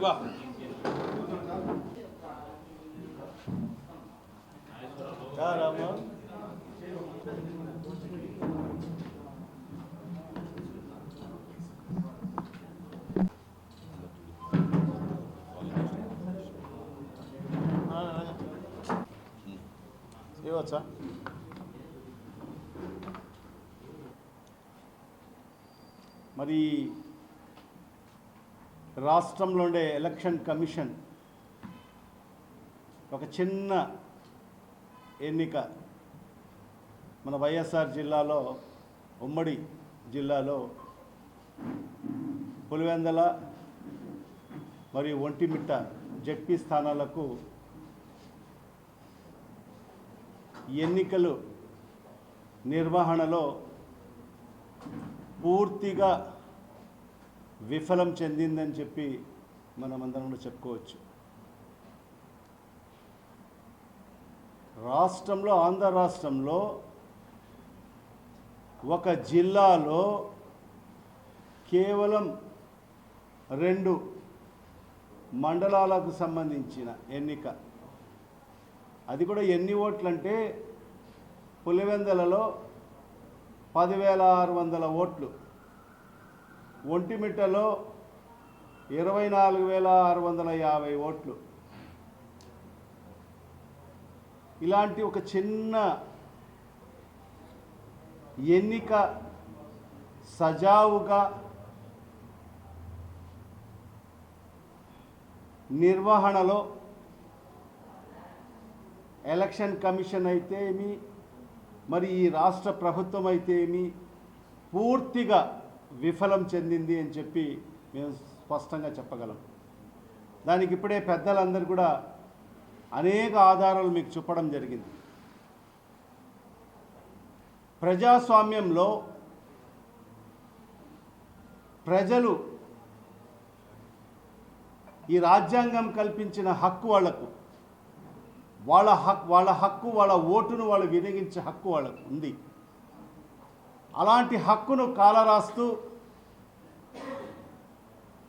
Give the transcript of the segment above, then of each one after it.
가. 자, 라면. 이거자. మరి రాష్ట్రంలో ఉండే ఎలక్షన్ కమిషన్ ఒక చిన్న ఎన్నిక మన వైఎస్ఆర్ జిల్లాలో ఉమ్మడి జిల్లాలో పులివెందల మరియు ఒంటిమిట్ట జడ్పీ స్థానాలకు ఎన్నికలు నిర్వహణలో పూర్తిగా విఫలం చెందిందని చెప్పి మనమందరం కూడా చెప్పుకోవచ్చు. రాష్ట్రంలో ఆంధ్ర రాష్ట్రంలో ఒక జిల్లాలో కేవలం రెండు మండలాలకు సంబంధించిన ఎన్నిక. అది కూడా ఎన్ని ఓట్లంటే పులివెందలలో పదివేల ఆరు వందల ఓట్లు. ఒంటిమిట్టలో ఇరవై నాలుగు వేల ఆరు వందల యాభై ఓట్లు. ఇలాంటి ఒక చిన్న ఎన్నిక సజావుగా నిర్వహణలో ఎలక్షన్ కమిషన్ అయితే ఏమి మరి ఈ రాష్ట్ర ప్రభుత్వం అయితే ఏమి పూర్తిగా విఫలం చెందింది అని చెప్పి మేము స్పష్టంగా చెప్పగలం. దానికి ఇప్పుడే పెద్దలందరూ కూడా అనేక ఆధారాలు మీకు చెప్పడం జరిగింది. ప్రజాస్వామ్యంలో ప్రజలు ఈ రాజ్యాంగం కల్పించిన హక్కు వాళ్ళకు వాళ్ళ హక్ వాళ్ళ హక్కు వాళ్ళ ఓటును వాళ్ళు వినియోగించే హక్కు వాళ్ళకు ఉంది. అలాంటి హక్కును కాలరాస్తూ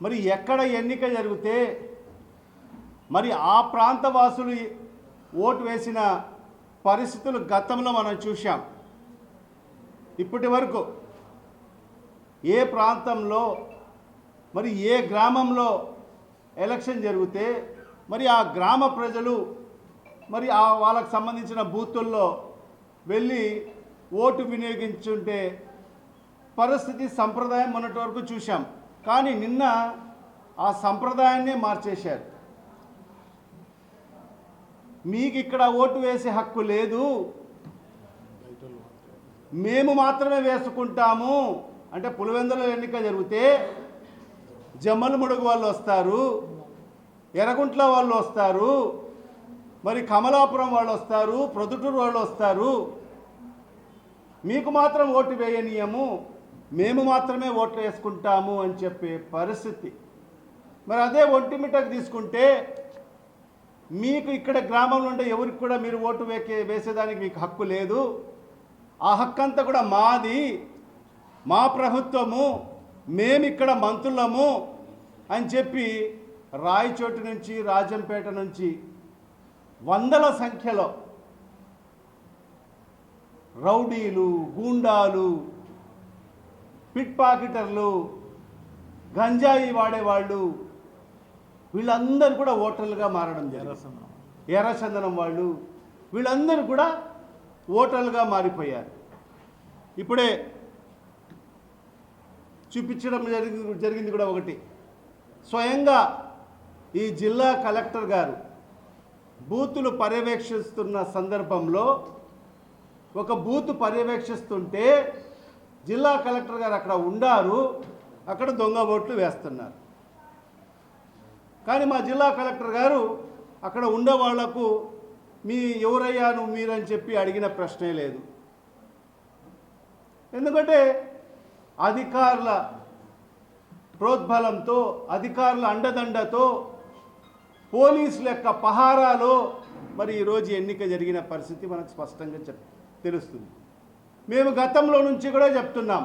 మరి ఎక్కడ ఎన్నిక జరిగితే మరి ఆ ప్రాంత వాసులు ఓటు వేసిన పరిస్థితులు గతంలో మనం చూశాం. ఇప్పటి వరకు ఏ ప్రాంతంలో మరి ఏ గ్రామంలో ఎలక్షన్ జరిగితే మరి ఆ గ్రామ ప్రజలు మరి ఆ వాళ్ళకు సంబంధించిన బూతుల్లో వెళ్ళి ఓటు వినియోగించుంటే పరిస్థితి సంప్రదాయం మొన్నటి వరకు చూశాం. కానీ నిన్న ఆ సంప్రదాయాన్నే మార్చేశారు. మీకు ఇక్కడ ఓటు వేసే హక్కు లేదు. మేము మాత్రమే వేసుకుంటాము. అంటే పులివెందుల ఎన్నిక జరిగితే జమ్మలముడుగు వాళ్ళు వస్తారు ఎర్రగుంట్ల వాళ్ళు వస్తారు మరి కమలాపురం వాళ్ళు వస్తారు ప్రొద్దుటూరు వాళ్ళు వస్తారు. మీకు మాత్రం ఓటు వేయనీయము మేము మాత్రమే ఓట్లు వేసుకుంటాము అని చెప్పే పరిస్థితి. మరి అదే ఒంటిమిటకు తీసుకుంటే మీకు ఇక్కడ గ్రామంలో ఉండే ఎవరికి కూడా మీరు ఓటు వేకే వేసేదానికి మీకు హక్కు లేదు. ఆ హక్కు అంతా కూడా మాది మా ప్రభుత్వము మేము ఇక్కడ మంత్రులము అని చెప్పి రాయచోటు నుంచి రాజంపేట నుంచి వందల సంఖ్యలో రౌడీలు గూండాలు పిట్ పాకెటర్లు గంజాయి వాడేవాళ్ళు వీళ్ళందరూ కూడా ఓటర్లుగా మారడం జరిగింది. ఎర్రచందనం వాళ్ళు వీళ్ళందరూ కూడా ఓటర్లుగా మారిపోయారు. ఇప్పుడే చూపించడం జరిగింది జరిగింది కూడా ఒకటి. స్వయంగా ఈ జిల్లా కలెక్టర్ గారు బూతులు పర్యవేక్షిస్తున్న సందర్భంలో ఒక బూత్ పర్యవేక్షిస్తుంటే జిల్లా కలెక్టర్ గారు అక్కడ ఉండారు అక్కడ దొంగ ఓట్లు వేస్తున్నారు. కానీ మా జిల్లా కలెక్టర్ గారు అక్కడ ఉండే వాళ్ళకు మీ ఎవరయ్యా నువ్వు మీరని చెప్పి అడిగిన ప్రశ్నే లేదు. ఎందుకంటే అధికారుల ప్రోద్బలంతో అధికారుల అండదండతో పోలీసుల యొక్క పహారాలో మరి ఈరోజు ఎన్నిక జరిగిన పరిస్థితి మనకు స్పష్టంగా చెప్తుంది. తెలుస్తుంది. మేము గతంలో నుంచి కూడా చెప్తున్నాం.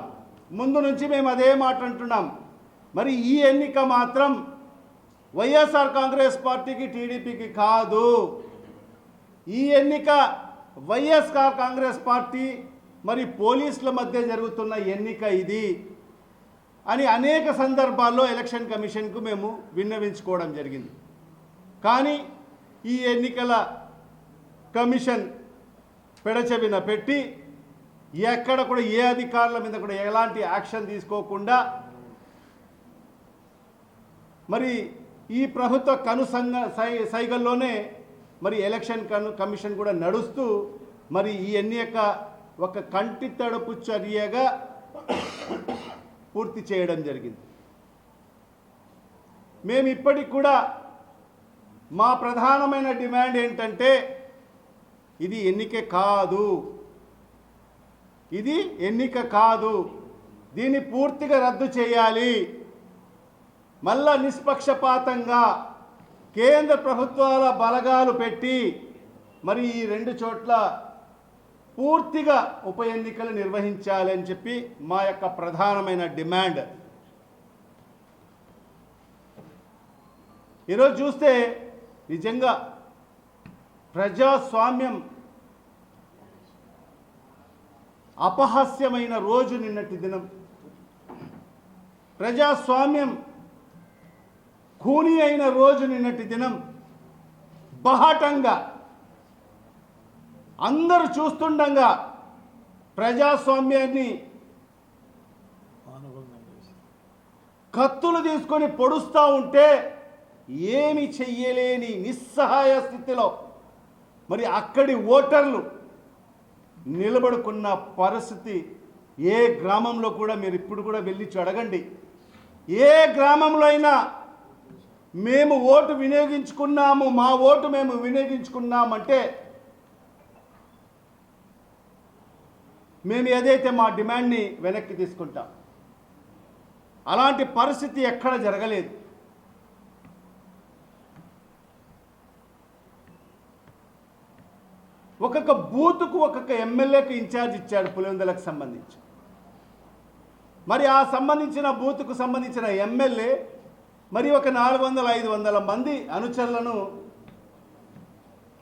ముందు నుంచి మేము అదే మాట అంటున్నాం. మరి ఈ ఎన్నిక మాత్రం వైఎస్ఆర్ కాంగ్రెస్ పార్టీకి టీడీపీకి కాదు. ఈ ఎన్నిక వైఎస్ఆర్ కాంగ్రెస్ పార్టీ మరి పోలీసుల మధ్య జరుగుతున్న ఎన్నిక ఇది అని అనేక సందర్భాల్లో ఎలక్షన్ కమిషన్కు మేము విన్నవించుకోవడం జరిగింది. కానీ ఈ ఎన్నికల కమిషన్ పెడచెవిన పెట్టి ఎక్కడ కూడా ఏ అధికారుల మీద కూడా ఎలాంటి యాక్షన్ తీసుకోకుండా మరి ఈ ప్రభుత్వ కనుసంగ సై సైగల్లోనే మరి ఎలక్షన్ కను కమిషన్ కూడా నడుస్తూ మరి ఈ ఎన్నిక ఒక కంటి తడుపు చర్యగా పూర్తి చేయడం జరిగింది. మేము ఇప్పటికి కూడా మా ప్రధానమైన డిమాండ్ ఏంటంటే ఇది ఎన్నిక కాదు. ఇది ఎన్నిక కాదు. దీన్ని పూర్తిగా రద్దు చేయాలి. మళ్ళా నిష్పక్షపాతంగా కేంద్ర ప్రభుత్వాల బలగాలు పెట్టి మరి ఈ రెండు చోట్ల పూర్తిగా ఉప ఎన్నికలు నిర్వహించాలి అని చెప్పి మా యొక్క ప్రధానమైన డిమాండ్. ఈరోజు చూస్తే నిజంగా ప్రజాస్వామ్యం అపహాస్యమైన రోజు నిన్నటి దినం. ప్రజాస్వామ్యం ఖూనీ అయిన రోజు నిన్నటి దినం. బహాటంగా అందరూ చూస్తుండగా ప్రజాస్వామ్యాన్ని కత్తులు తీసుకొని పొడుస్తూ ఉంటే ఏమి చెయ్యలేని నిస్సహాయ స్థితిలో మరి అక్కడి ఓటర్లు నిలబడుకున్న పరిస్థితి ఏ గ్రామంలో కూడా మీరు ఇప్పుడు కూడా వెళ్ళి అడగండి ఏ గ్రామంలో అయినా మేము ఓటు వినియోగించుకున్నాము మా ఓటు మేము వినియోగించుకున్నామంటే మేము ఏదైతే మా డిమాండ్ని వెనక్కి తీసుకుంటాం. అలాంటి పరిస్థితి ఎక్కడ జరగలేదు. ఒక్కొక్క బూత్కు ఒక్కొక్క ఎమ్మెల్యేకు ఇన్ఛార్జ్ ఇచ్చాడు పులివెందులకు సంబంధించి. మరి ఆ సంబంధించిన బూత్కు సంబంధించిన ఎమ్మెల్యే మరి ఒక నాలుగు వందల ఐదు వందల మంది అనుచరులను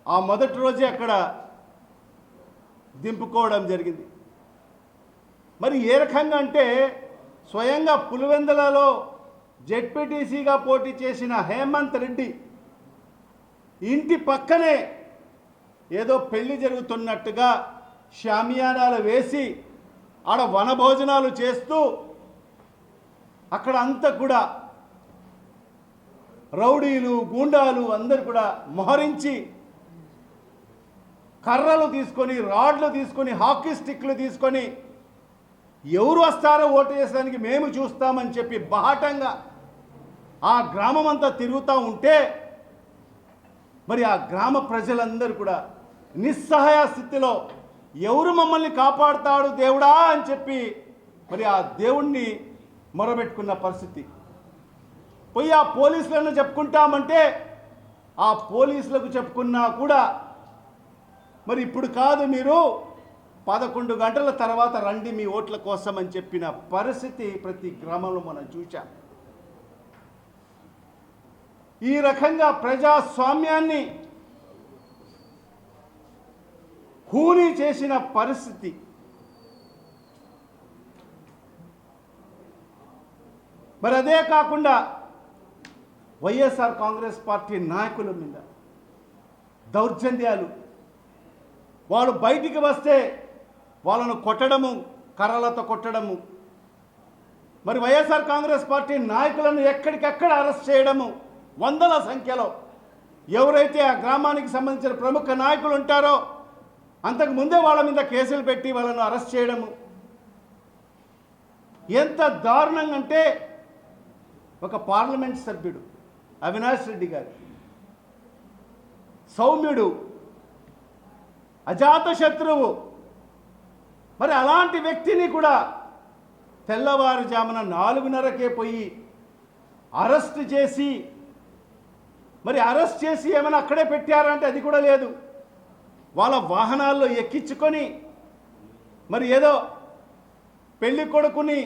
ఆ మొదటి రోజే అక్కడ దింపుకోవడం జరిగింది. మరి ఏ రకంగా అంటే స్వయంగా పులివెందులలో జెడ్పీటీసీగా పోటీ చేసిన హేమంత్ రెడ్డి ఇంటి పక్కనే ఏదో పెళ్ళి జరుగుతున్నట్టుగా షామియానాలు వేసి ఆడ వనభోజనాలు చేస్తూ అక్కడ అంతా కూడా రౌడీలు గూండాలు అందరు కూడా మొహరించి కర్రలు తీసుకొని రాడ్లు తీసుకొని హాకీ స్టిక్లు తీసుకొని ఎవరు వస్తారో ఓటు వేసడానికి మేము చూస్తామని చెప్పి బహాటంగా ఆ గ్రామం అంతా తిరుగుతూ ఉంటే మరి ఆ గ్రామ ప్రజలందరూ కూడా నిస్సహాయ స్థితిలో ఎవరు మమ్మల్ని కాపాడుతాడు దేవుడా అని చెప్పి మరి ఆ దేవుణ్ణి మొరబెట్టుకున్న పరిస్థితి. పోయి ఆ పోలీసులను చెప్పుకుంటామంటే ఆ పోలీసులకు చెప్పుకున్నా కూడా మరి ఇప్పుడు కాదు మీరు పదకొండు గంటల తర్వాత రండి మీ ఓట్ల కోసం అని చెప్పిన పరిస్థితి ప్రతి గ్రామంలో మనం చూచాం ఈ రకంగా ప్రజాస్వామ్యాన్ని కూనీ చేసిన పరిస్థితి. మరి అదే కాకుండా వైఎస్ఆర్ కాంగ్రెస్ పార్టీ నాయకుల మీద దౌర్జన్యాలు. వాళ్ళు బయటికి వస్తే వాళ్ళను కొట్టడము కర్రలతో కొట్టడము. మరి వైఎస్ఆర్ కాంగ్రెస్ పార్టీ నాయకులను ఎక్కడికెక్కడ అరెస్ట్ చేయడము. వందల సంఖ్యలో ఎవరైతే ఆ గ్రామానికి సంబంధించిన ప్రముఖ నాయకులు ఉంటారో అంతకు ముందే వాళ్ళ మీద కేసులు పెట్టి వాళ్ళను అరెస్ట్ చేయడము. ఎంత దారుణంగా అంటే ఒక పార్లమెంట్ సభ్యుడు అవినాష్ రెడ్డి గారు సౌమ్యుడు అజాత శత్రువు. మరి అలాంటి వ్యక్తిని కూడా తెల్లవారుజామున నాలుగున్నరకే పోయి అరెస్ట్ చేసి మరి అరెస్ట్ చేసి ఏమైనా అక్కడే పెట్టారంటే అది కూడా లేదు. వాళ్ళ వాహనాల్లో ఎక్కించుకొని మరి ఏదో పెళ్ళి కొడుకుని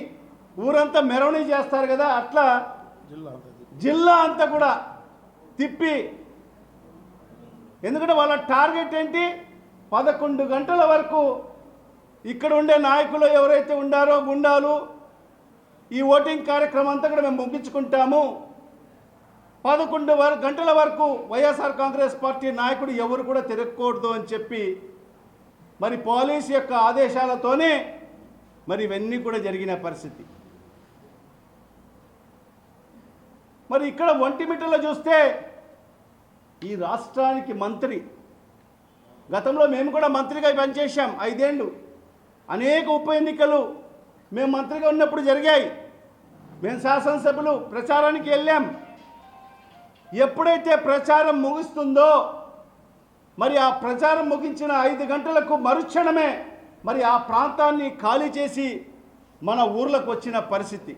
ఊరంతా మెరవణి చేస్తారు కదా అట్లా జిల్లా అంతా కూడా తిప్పి. ఎందుకంటే వాళ్ళ టార్గెట్ ఏంటి? పదకొండు గంటల వరకు ఇక్కడ ఉండే నాయకులు ఎవరైతే ఉండారో గుండాలు ఈ ఓటింగ్ కార్యక్రమం అంతా కూడా మేము ముగించుకుంటాము. పదకొండు వర గంటల వరకు వైఎస్ఆర్ కాంగ్రెస్ పార్టీ నాయకుడు ఎవరు కూడా తిరగకూడదు అని చెప్పి మరి పోలీస్ యొక్క ఆదేశాలతోనే మరి ఇవన్నీ కూడా జరిగిన పరిస్థితి. మరి ఇక్కడ ఒంటిమిట్టలో చూస్తే ఈ రాష్ట్రానికి మంత్రి గతంలో మేము కూడా మంత్రిగా పనిచేశాం ఐదేళ్ళు. అనేక ఉప ఎన్నికలు మేము మంత్రిగా ఉన్నప్పుడు జరిగాయి. మేము శాసనసభ్యులు ప్రచారానికి వెళ్ళాం. ఎప్పుడైతే ప్రచారం ముగుస్తుందో మరి ఆ ప్రచారం ముగించిన ఐదు గంటలకు మరుక్షణమే మరి ఆ ప్రాంతాన్ని ఖాళీ చేసి మన ఊర్లకు వచ్చిన పరిస్థితి.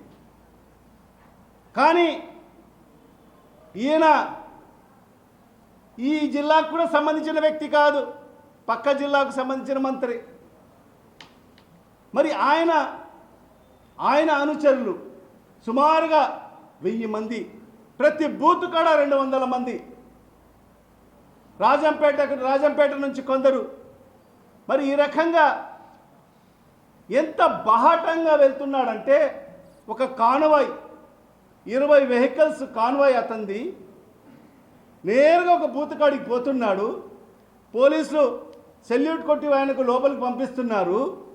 కానీ ఈయన ఈ జిల్లాకు కూడా సంబంధించిన వ్యక్తి కాదు పక్క జిల్లాకు సంబంధించిన మంత్రి. మరి ఆయన ఆయన అనుచరులు సుమారుగా వెయ్యి మంది ప్రతి బూత్ కాడ రెండు వందల మంది. రాజంపేట రాజంపేట నుంచి కొందరు. మరి ఈ రకంగా ఎంత బహాటంగా వెళ్తున్నాడంటే ఒక కాన్వాయ్ ఇరవై వెహికల్స్ కాన్వాయ్ అతంది. నేరుగా ఒక బూత్ కాడికి పోతున్నాడు. పోలీసులు సెల్యూట్ కొట్టి ఆయనకు లోపలికి పంపిస్తున్నారు.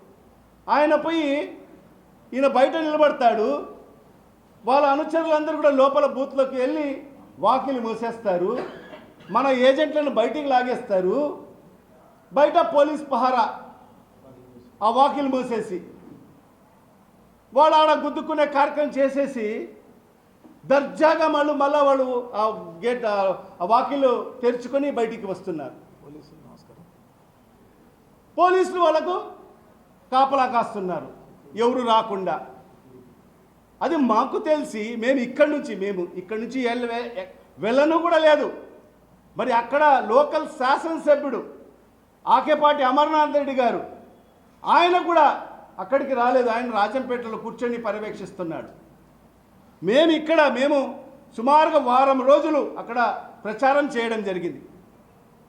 ఆయన పోయి ఈయన బయట నిలబడతాడు. వాళ్ళ అనుచరులందరూ కూడా లోపల బూత్లోకి వెళ్ళి వాకిలు మూసేస్తారు. మన ఏజెంట్లను బయటికి లాగేస్తారు. బయట పోలీస్ పహారా ఆ వాకిలు మూసేసి వాళ్ళు ఆడ గుద్దుకునే కార్యక్రమం చేసేసి దర్జాగా మళ్ళీ మళ్ళా వాళ్ళు ఆ గేట్ ఆ వాకిలు తెరుచుకొని బయటికి వస్తున్నారు. పోలీసులు నమస్కారం. పోలీసులు వాళ్ళకు కాపలా కాస్తున్నారు. ఎవరు రాకుండా. అది మాకు తెలిసి మేము ఇక్కడి నుంచి మేము ఇక్కడి నుంచి వెళ్ళవే వెళ్ళను కూడా లేదు. మరి అక్కడ లోకల్ శాసనసభ్యుడు ఆకేపాటి అమర్నాథ్ రెడ్డి గారు ఆయన కూడా అక్కడికి రాలేదు. ఆయన రాజంపేటలో కూర్చొని పర్యవేక్షిస్తున్నాడు. మేము ఇక్కడ మేము సుమారుగా వారం రోజులు అక్కడ ప్రచారం చేయడం జరిగింది.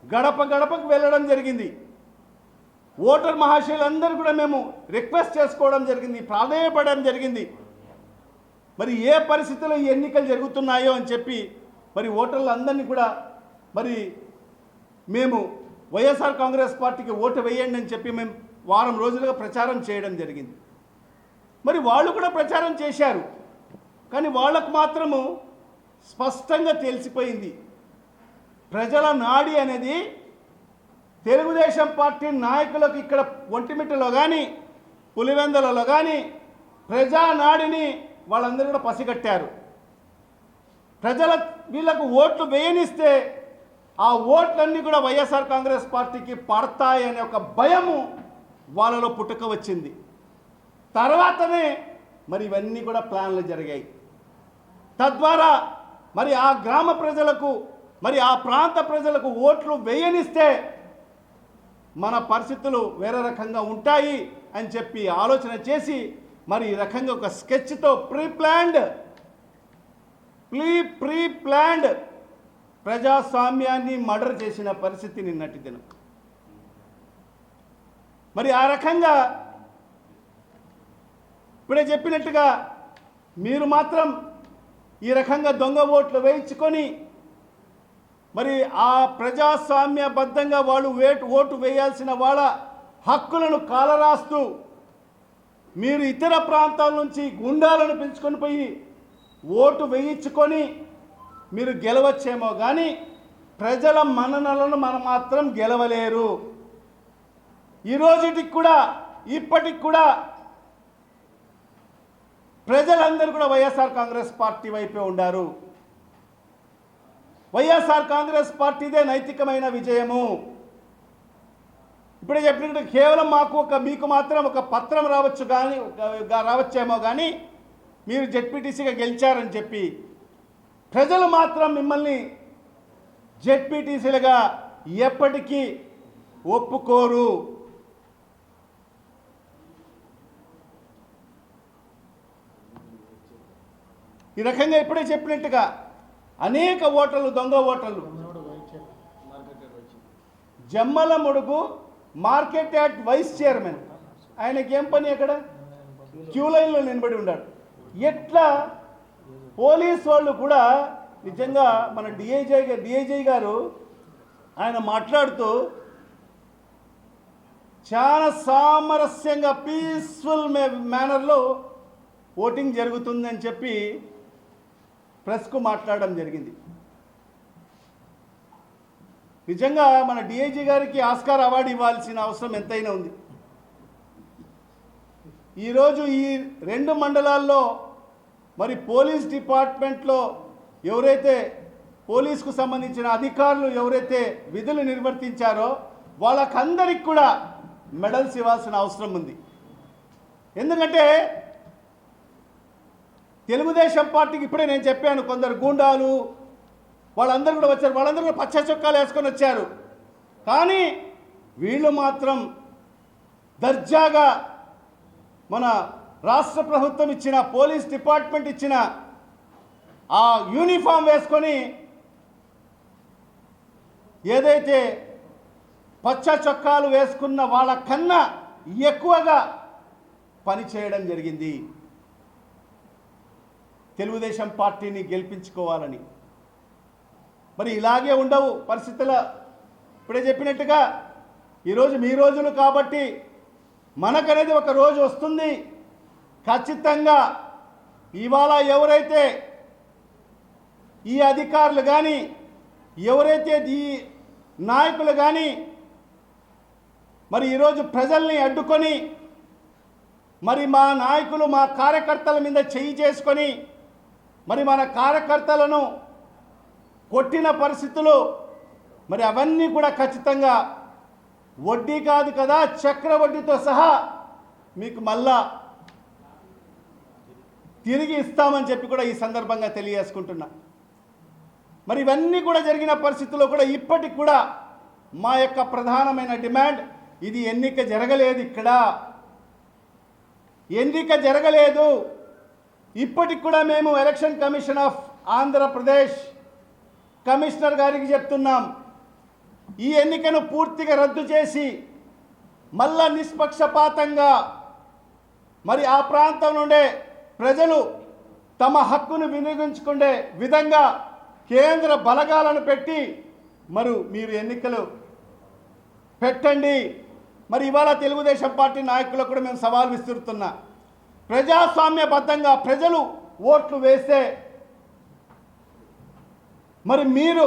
గడప గడపకు వెళ్ళడం జరిగింది. ఓటర్ మహాశయులందరూ కూడా మేము రిక్వెస్ట్ చేసుకోవడం జరిగింది ప్రాధేయపడడం జరిగింది. మరి ఏ పరిస్థితుల్లో ఈ ఎన్నికలు జరుగుతున్నాయో అని చెప్పి మరి ఓటర్లందరినీ కూడా మరి మేము వైఎస్ఆర్ కాంగ్రెస్ పార్టీకి ఓటు వేయండి అని చెప్పి మేము వారం రోజులుగా ప్రచారం చేయడం జరిగింది. మరి వాళ్ళు కూడా ప్రచారం చేశారు. కానీ వాళ్ళకు మాత్రము స్పష్టంగా తెలిసిపోయింది. ప్రజల నాడి అనేది తెలుగుదేశం పార్టీ నాయకులకు ఇక్కడ ఒంటిమిట్టలో కానీ పులివెందలలో కానీ ప్రజానాడిని వాళ్ళందరూ కూడా పసిగట్టారు. ప్రజల వీళ్ళకు ఓట్లు వేయనిస్తే ఆ ఓట్లన్నీ కూడా వైఎస్ఆర్ కాంగ్రెస్ పార్టీకి పడతాయనే ఒక భయము వాళ్ళలో పుట్టుక వచ్చింది. తర్వాతనే మరి ఇవన్నీ కూడా ప్లాన్లు జరిగాయి. తద్వారా మరి ఆ గ్రామ ప్రజలకు మరి ఆ ప్రాంత ప్రజలకు ఓట్లు వేయనిస్తే మన పరిస్థితులు వేరే రకంగా ఉంటాయి అని చెప్పి ఆలోచన చేసి మరి ఈ రకంగా ఒక స్కెచ్తో pre planned pre pre planned ప్రజాస్వామ్యాన్ని మర్డర్ చేసిన పరిస్థితి నిన్నటి దినం. మరి ఆ రకంగా ఇప్పుడే చెప్పినట్టుగా మీరు మాత్రం ఈ రకంగా దొంగ ఓట్లు వేయించుకొని మరి ఆ ప్రజాస్వామ్యబద్ధంగా వాళ్ళు వేటు ఓటు వేయాల్సిన వాళ్ళ హక్కులను కాలరాస్తూ మీరు ఇతర ప్రాంతాల నుంచి గుండాలను పెంచుకొని పోయి ఓటు వేయించుకొని మీరు గెలవచ్చేమో కానీ ప్రజల మన్ననలను మనం మాత్రం గెలవలేరు. ఈ రోజుటికి కూడా ఇప్పటికి కూడా ప్రజలందరూ కూడా వైఎస్ఆర్ కాంగ్రెస్ పార్టీ వైపే ఉండారు. వైఎస్ఆర్ కాంగ్రెస్ పార్టీదే నైతికమైన విజయము. ఇప్పుడే చెప్పినట్టు కేవలం మాకు ఒక మీకు మాత్రం ఒక పత్రం రావచ్చు కానీ రావచ్చేమో కానీ మీరు జెడ్పీటీసీగా గెలిచారని చెప్పి ప్రజలు మాత్రం మిమ్మల్ని జెడ్పీటీసీలుగా ఎప్పటికీ ఒప్పుకోరు. ఈ రకంగా ఇప్పుడే చెప్పినట్టుగా అనేక ఓటర్లు దొంగ ఓటర్లు. Jammalamadugu market yard vice chairman. ఆయనకి ఏం పని అక్కడ? క్యూ లైన్లో నిలబడి ఉన్నాడు ఎట్లా పోలీస్ వాళ్ళు కూడా నిజంగా మన డిఐజీ డిఐజీ గారు ఆయన మాట్లాడుతూ చాలా సామరస్యంగా పీస్ఫుల్ మేనర్లో ఓటింగ్ జరుగుతుందని చెప్పి ప్రెస్కు మాట్లాడడం జరిగింది. నిజంగా మన డిఐజీ గారికి ఆస్కార్ అవార్డు ఇవ్వాల్సిన అవసరం ఎంతైనా ఉంది. ఈరోజు ఈ రెండు మండలాల్లో మరి పోలీస్ డిపార్ట్మెంట్లో ఎవరైతే పోలీస్కు సంబంధించిన అధికారులు ఎవరైతే విధులు నిర్వర్తించారో వాళ్ళకందరికి కూడా మెడల్స్ ఇవ్వాల్సిన అవసరం ఉంది. ఎందుకంటే తెలుగుదేశం పార్టీకి ఇప్పుడే నేను చెప్పాను కొందరు గూండాలు వాళ్ళందరూ కూడా వచ్చారు. వాళ్ళందరూ కూడా పచ్చ చొక్కాలు వేసుకొని వచ్చారు. కానీ వీళ్ళు మాత్రం దర్జాగా మన రాష్ట్ర ప్రభుత్వం ఇచ్చిన పోలీస్ డిపార్ట్మెంట్ ఇచ్చిన ఆ యూనిఫామ్ వేసుకొని ఏదైతే పచ్చ చొక్కాలు వేసుకున్న వాళ్ళ కన్నా ఎక్కువగా పని చేయడం జరిగింది. తెలుగుదేశం పార్టీని గెలిపించుకోవాలని. మరి ఇలాగే ఉండవు పరిస్థితుల. ఇప్పుడే చెప్పినట్టుగా ఈరోజు మీ రోజులు కాబట్టి మనకనేది ఒక రోజు వస్తుంది. ఖచ్చితంగా ఇవాళ ఎవరైతే ఈ అధికారులు కానీ ఎవరైతే ఈ నాయకులు కానీ మరి ఈరోజు ప్రజల్ని అడ్డుకొని మరి మా నాయకులు మా కార్యకర్తల మీద చెయ్యి చేసుకొని మరి మన కార్యకర్తలను కొట్టిన పరిస్థితులు మరి అవన్నీ కూడా ఖచ్చితంగా వడ్డీ కాదు కదా చక్ర వడ్డీతో సహా మీకు మళ్ళా తిరిగి ఇస్తామని చెప్పి కూడా ఈ సందర్భంగా తెలియజేసుకుంటున్నా. మరి ఇవన్నీ కూడా జరిగిన పరిస్థితుల్లో కూడా ఇప్పటికి కూడా మా యొక్క ప్రధానమైన డిమాండ్ ఇది ఎన్నిక జరగలేదు ఇక్కడ. ఎన్నిక జరగలేదు. ఇప్పటికి కూడా మేము election commission of Andhra Pradesh commissioner గారికి చెప్తున్నాం. ఈ ఎన్నికను పూర్తిగా రద్దు చేసి మళ్ళా నిష్పక్షపాతంగా మరి ఆ ప్రాంతం నుండే ప్రజలు తమ హక్కును వినియోగించుకునే విధంగా కేంద్ర బలగాలను పెట్టి మరి మీరు ఎన్నికలు పెట్టండి. మరి ఇవాళ తెలుగుదేశం పార్టీ నాయకులకు కూడా మేము సవాల్ విసురుతున్నా. ప్రజాస్వామ్యబద్ధంగా ప్రజలు ఓట్లు వేస్తే మరి మీరు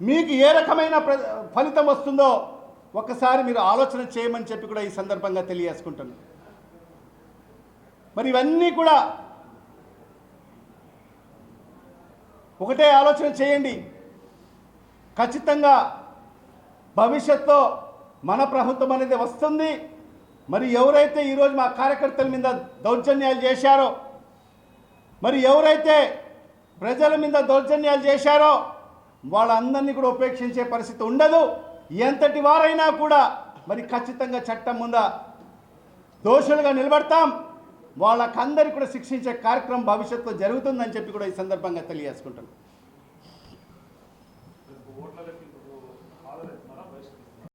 మీకు ఏ రకమైన ప్ర ఫలితం వస్తుందో ఒకసారి మీరు ఆలోచన చేయమని చెప్పి కూడా ఈ సందర్భంగా తెలియజేసుకుంటున్నాను మరి ఇవన్నీ కూడా ఒకటే ఆలోచన చేయండి. ఖచ్చితంగా భవిష్యత్తులో మన ప్రభుత్వం అనేది వస్తుంది. మరి ఎవరైతే ఈరోజు మా కార్యకర్తల మీద దౌర్జన్యాలు చేశారో మరి ఎవరైతే ప్రజల మీద దౌర్జన్యాలు చేశారో వాళ్ళందరినీ కూడా ఉపేక్షించే పరిస్థితి ఉండదు. ఎంతటి వారైనా కూడా మరి ఖచ్చితంగా చట్టం ముంద దోషులుగా నిలబడతాం. వాళ్ళకందరికీ కూడా శిక్షించే కార్యక్రమం భవిష్యత్తులో జరుగుతుందని చెప్పి కూడా ఈ సందర్భంగా తెలియజేసుకుంటున్నాం.